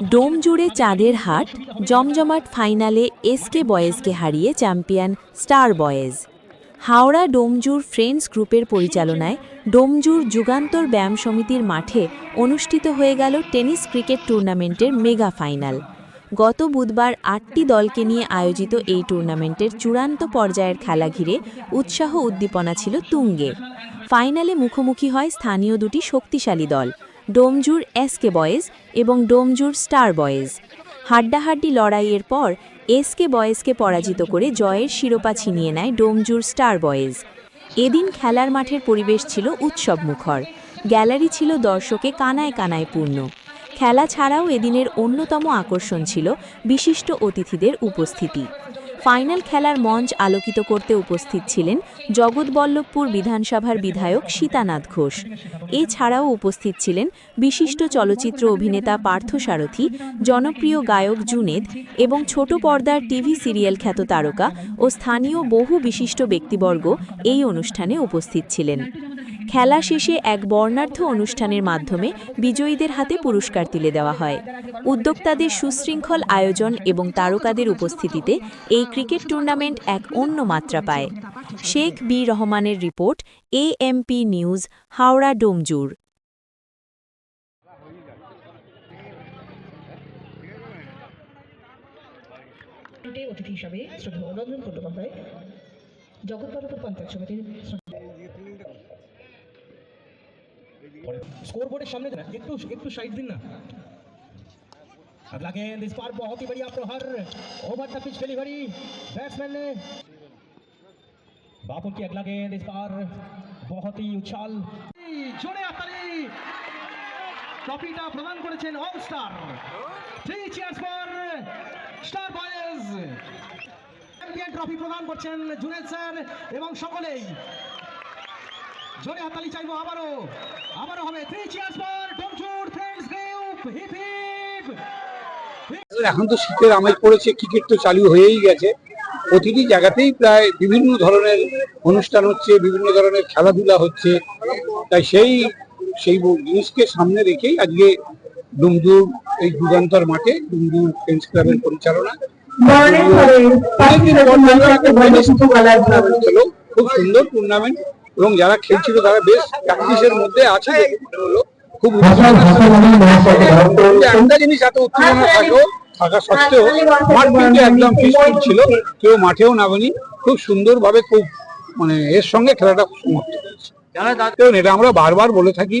ডোম জুড়ে চাঁদের হাট, জমজমাট ফাইনালে এসকে বয়েজকে হারিয়ে champion star boys. Howrah Domjur friends গ্রুপের পরিচালনায় ডোমজুর যুগান্তর ব্যায়াম সমিতির মাঠে অনুষ্ঠিত হয়ে গেল টেনিস ক্রিকেট টুর্নামেন্টের মেগা ফাইনাল। গত বুধবার আটটি দলকে নিয়ে আয়োজিত এই টুর্নামেন্টের চূড়ান্ত পর্যায়ের খেলা ঘিরে উৎসাহ উদ্দীপনা ছিল তুঙ্গে। ফাইনালে মুখোমুখি হয় স্থানীয় দুটি শক্তিশালী দল। ডোমজুর এসকে বয়েজ এবং ডোমজুর স্টার বয়েজ। হাড্ডাহাড্ডি লড়াইয়ের পর এসকে বয়েজকে পরাজিত করে জয়ের শিরোপা ছিনিয়ে নেয় ডোমজুর স্টার বয়েজ। এদিন খেলার মাঠের পরিবেশ ছিল উৎসব মুখর গ্যালারি ছিল দর্শকে কানায় কানায় পূর্ণ। খেলা ছাড়াও এদিনের অন্যতম আকর্ষণ ছিল বিশিষ্ট অতিথিদের উপস্থিতি। ফাইনাল খেলার মঞ্চ আলোকিত করতে উপস্থিত ছিলেন জগৎবল্লভপুর বিধানসভার বিধায়ক সীতানাথ ঘোষ। এছাড়াও উপস্থিত ছিলেন বিশিষ্ট চলচ্চিত্র অভিনেতা পার্থসারথী, জনপ্রিয় গায়ক জুনেদ এবং ছোট পর্দার টিভি সিরিয়াল খ্যাত তারকা ও স্থানীয় বহু বিশিষ্ট ব্যক্তিবর্গ এই অনুষ্ঠানে উপস্থিত ছিলেন। খেলা শেষে এক বর্ণাঢ্য অনুষ্ঠানের মাধ্যমে বিজয়ীদের হাতে পুরস্কার তুলে দেওয়া হয়। উদ্যোক্তাদের সুশৃঙ্খল আয়োজন এবং তারকাদের উপস্থিতিতে এই ক্রিকেট টুর্নামেন্ট এক অন্য মাত্রা পায়। শেখ বি রহমানের report, AMP news, Howrah, Domjur. অতিথি হিসাবে বন্দ্যোপাধ্যায় জগৎবল্লভপুর পঞ্চায়েত সমিতির स्कोर बोर्ड सामने देना एक टू एक टू साइड दिन ना अगला गेंद इस बार बहुत ही बढ़िया प्रहर over the pitch delivery batsman ने बापू की अगला गेंद इस बार बहुत ही उछाल জোরে আতালি ট্রফিটা প্রদান করেছেন all star three cheers for star boys champion trophy প্রদান করছেন জুনেদ স্যার এবং সকলেই জোরে হাতালি চাইব আবারও। আবারও হবে three cheers for Domjur friends group hip hip এখন তো শীতের আমেজ পড়েছে ক্রিকেট তো চালু হয়েই গেছে। প্রতিটি জায়গাতেই প্রায় বিভিন্ন ধরনের অনুষ্ঠান হচ্ছে বিভিন্ন ধরনের খেলাধুলা হচ্ছে। তাই সেই সেই জিনিসকে সামনে রেখেই আজকে ডুমদুর এই যুগান্তর মাঠে ডুমদুর ফ্রেন্ডস ক্লাবের পরিচালনা। খুব সুন্দর টুর্নামেন্ট এবং যারা খেলছিল তারা বেশ প্র্যাকটিসের মধ্যে আছে খুব একটা জিনিস এত উত্তেজনা থাকলেও থাকা সত্ত্বেও মাঠ কিন্তু একদম পিসফুল ছিল। কেউ মাঠেও নামেনি। খুব সুন্দরভাবে খুব মানে এর সঙ্গে খেলাটা সমাপ্ত হয়েছে। এটা আমরা বারবার বলে থাকি।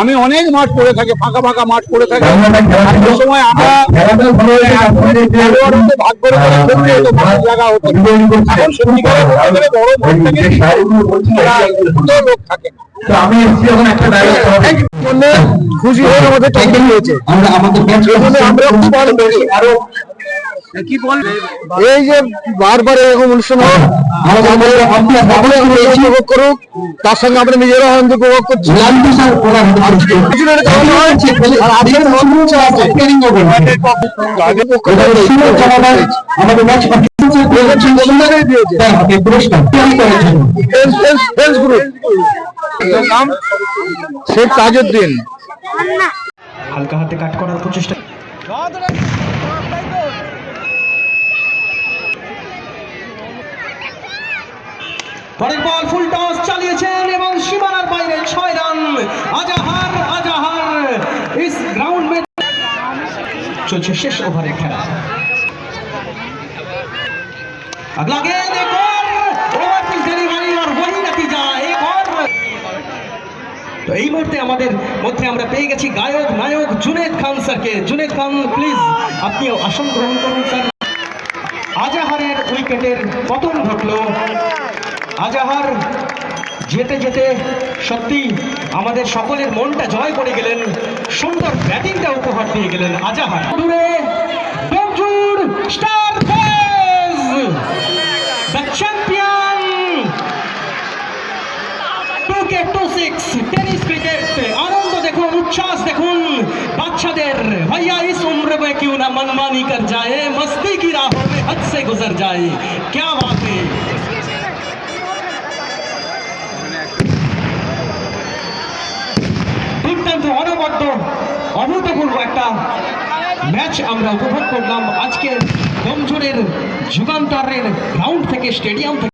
আমি অনেক মাঠ পড়ে থাকে ফাঁকা ফাঁকা মাঠ পড়ে থাকে। একটা সময় আমরা ভাগ করে করে হতো মাঠের জায়গা হতো এখন সত্যিকারের বড় মাঠ থাকে লোক থাকে। আমি এসেছি এখন একটা ডায়লগ খুশি হয়ে আমাদের ট্যাঙ্কেল হয়েছে। আমরা খুব এই যে বারবার এরকম অনুষ্ঠান হয়। সকলে আমরা উপভোগ করুক তার সঙ্গে আমরা নিজেরা আনন্দ উপভোগ করছি হয়? শেখ তাজউদ্দিন হালকা হাতে কাট করার প্রচেষ্টা পরের বল ফুল টস চালিয়েছেন এবং সীমানার বাইরে ছয় রান আজাহার আজাহার ইস গ্রাউন্ড মে চলছে শেষ ওভারের খেলা अगला गेंद एक और ओवर पिच डिलीवरी और वही नतीजा एक और তো এই মুহূর্তে আমাদের মধ্যে আমরা পেয়ে গেছি গায়ক নায়ক জুনেদ খান স্যারকে জুনেদ খান প্লিজ আপনিও আসন গ্রহণ করুন স্যার আজাহারের উইকেটের পতন ঘটল আজাহার যেতে যেতে সত্যি আমাদের সকলের মনটা জয় করে গেলেন সুন্দর ব্যাটিংটা উপহার দিলেন পেয়ে গেলেন আজাহার দূরে Domjur star the champion two K two six tennis cricket আনন্দ দেখুন উচ্ছ্বাস দেখুন বাচ্চাদের भैया इस उम्र में क्यों ना मनमानी कर जाए मस्ती की राहों में हद से गुजर जाए क्या बात है অভূতপূর্ব একটা ম্যাচ আমরা উপভোগ করলাম। আজকের কমজোরের যুগান্তরের গ্রাউন্ড থেকে স্টেডিয়াম থেকে।